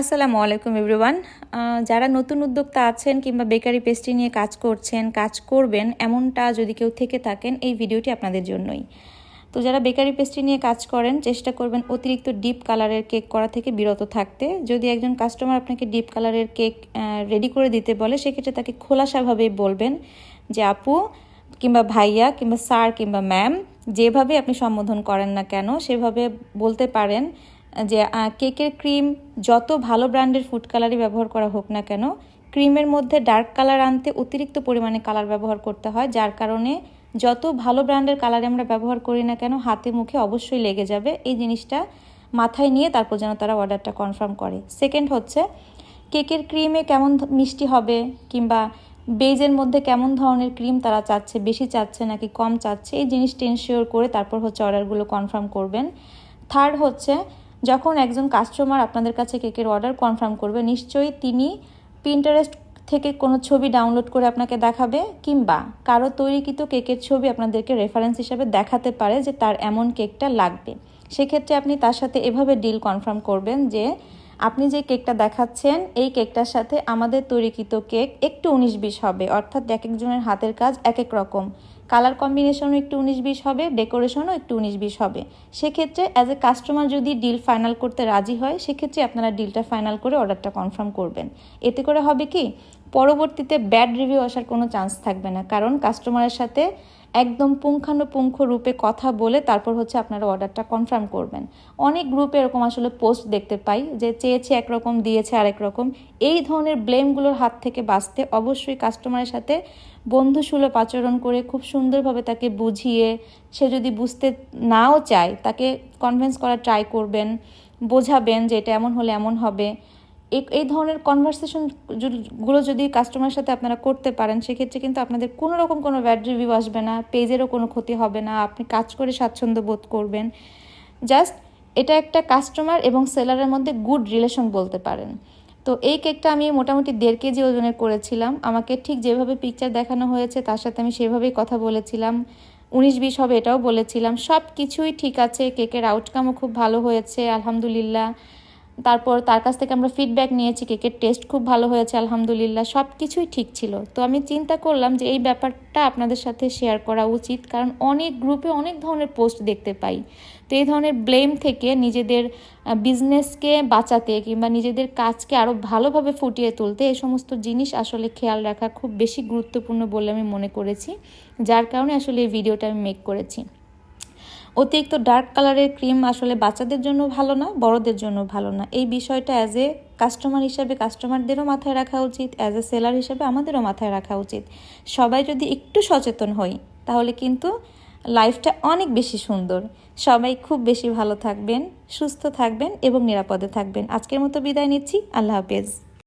আসসালামু আলাইকুম এভরিওয়ান যারা নতুন উদ্যোক্তা আছেন কিংবা বেকারি পেস্ট্রি নিয়ে কাজ করছেন, কাজ করবেন, এমনটা যদি কেউ থেকে থাকেন, এই ভিডিওটি আপনাদের জন্যই। তো যারা বেকারি পেস্ট্রি নিয়ে কাজ করেন, চেষ্টা করবেন অতিরিক্ত ডিপ কালারের কেক করা থেকে বিরত থাকতে। যদি একজন কাস্টমার আপনাকে ডিপ কালারের কেক রেডি করে দিতে বলে, সেক্ষেত্রে তাকে খোলাসাভাবে বলবেন যে, আপু কিংবা ভাইয়া কিংবা স্যার কিংবা ম্যাম, যেভাবে আপনি সম্বোধন করেন না কেন, সেভাবে বলতে পারেন যে কেকের ক্রিম যত ভালো ব্র্যান্ডের ফুড কালারই ব্যবহার করা হোক না কেন, ক্রিমের মধ্যে ডার্ক কালার আনতে অতিরিক্ত পরিমাণে কালার ব্যবহার করতে হয়, যার কারণে যত ভালো ব্র্যান্ডের কালার আমরা ব্যবহার করি না কেন, হাতে মুখে অবশ্যই লেগে যাবে। এই জিনিসটা মাথায় নিয়ে তারপর যেন তারা অর্ডারটা কনফার্ম করে। সেকেন্ড হচ্ছে, কেকের ক্রিমে কেমন মিষ্টি হবে, কিংবা বেজের মধ্যে কেমন ধরনের ক্রিম তারা চাচ্ছে, বেশি চাচ্ছে নাকি কম চাচ্ছে, এই জিনিসটা ইনশিওর করে তারপর হচ্ছে অর্ডারগুলো কনফার্ম করবেন। থার্ড হচ্ছে যখন একজন কাস্টমার আপনাদের কাছে কেকের অর্ডার কনফার্ম করবে, নিশ্চয়ই তিনি প্রিন্টারেস্ট থেকে কোনো ছবি ডাউনলোড করে আপনাকে দেখাবে কিংবা কারও তৈরিকৃত কেকের ছবি আপনাদেরকে রেফারেন্স হিসাবে দেখাতে পারে যে তার এমন কেকটা লাগবে। সেক্ষেত্রে আপনি তার সাথে এভাবে ডিল কনফার্ম করবেন যে আপনি যে কেকটা দেখাচ্ছেন, এই কেকটার সাথে আমাদের তৈরিকৃত কেক একটু উনিশ বিশ হবে। অর্থাৎ এক একজনের হাতের কাজ এক এক রকম। কালার কম্বিনেশনও একটু উনিশ বিশ হবে ডেকোরেশনও একটু উনিশ বিশ হবে। সেক্ষেত্রে অ্যাজ এ কাস্টমার যদি ডিল ফাইনাল করতে রাজি হয়, সেক্ষেত্রে আপনারা ডিলটা ফাইনাল করে অর্ডারটা কনফার্ম করবেন। এতে করে হবে কি, পরবর্তীতে ব্যাড রিভিউ আসার কোনো চান্স থাকবে না। কারণ কাস্টমারের সাথে একদম পুঙ্খানুপুঙ্খ রূপে কথা বলে তারপর হচ্ছে আপনারা অর্ডারটা কনফার্ম করবেন। অনেক গ্রুপে এরকম আসলে পোস্ট দেখতে পাই যে চেয়েছে একরকম, দিয়েছে আরেক রকম। এই ধরনের ব্লেমগুলোর হাত থেকে বাঁচতে অবশ্যই কাস্টমারের সাথে বন্ধুসুলভ আচরণ করে খুব সুন্দরভাবে তাকে বুঝিয়ে, সে যদি বুঝতে নাও চায়, তাকে কনভিন্স করার ট্রাই করবেন, বোঝাবেন যে এটা এমন হলে এমন হবে। এই ধরনের কনভারসেশনগুলো যদি কাস্টমারের সাথে আপনারা করতে পারেন, সেক্ষেত্রে কিন্তু আপনাদের কোনো রকম কোনো ব্যাড রিভিউ আসবে না পেজেরও কোনো ক্ষতি হবে না, আপনি কাজ করে স্বাচ্ছন্দ্য বোধ করবেন। জাস্ট এটা একটা কাস্টমার এবং সেলারের মধ্যে গুড রিলেশন বলতে পারেন। তো এই কেকটা আমি মোটামুটি দেড় কেজি ওজনের করেছিলাম। আমাকে ঠিক যেভাবে পিকচার দেখানো হয়েছে, তার সাথে আমি সেভাবেই কথা বলেছিলাম। উনিশ বিশ হবে এটাও বলেছিলাম। সব কিছুই ঠিক আছে, কেকের আউটকামও খুব ভালো হয়েছে, আলহামদুলিল্লাহ। তারপর তার কাছ থেকে আমরা ফিডব্যাক নিয়েছি কেকের টেস্ট খুব ভালো হয়েছে, আলহামদুলিল্লাহ সব কিছুই ঠিক ছিল। তো আমি চিন্তা করলাম যে এই ব্যাপারটা আপনাদের সাথে শেয়ার করা উচিত, কারণ অনেক গ্রুপে অনেক ধরনের পোস্ট দেখতে পাই। তো এই ধরনের ব্লেম থেকে নিজেদের বিজনেসকে বাঁচাতে কিংবা নিজেদের কাজকে আরও ভালোভাবে ফুটিয়ে তুলতে এই সমস্ত জিনিস আসলে খেয়াল রাখা খুব বেশি গুরুত্বপূর্ণ বলে আমি মনে করেছি, যার কারণে আসলে এই ভিডিওটা আমি মেক করেছি। অতিরিক্ত ডার্ক কালারের ক্রিম আসলে বাচ্চাদের জন্য ভালো না, বড়দের জন্য ভালো না। এই বিষয়টা অ্যাজ এ কাস্টমার হিসাবে কাস্টমারদেরও মাথায় রাখা উচিত অ্যাজ এ সেলার হিসাবে আমাদেরও মাথায় রাখা উচিত। সবাই যদি একটু সচেতন হই, তাহলে কিন্তু লাইফটা অনেক বেশি সুন্দর। সবাই খুব বেশি ভালো থাকবেন, সুস্থ থাকবেন এবং নিরাপদে থাকবেন। আজকের মতো বিদায় নিচ্ছি, আল্লাহ হাফেজ।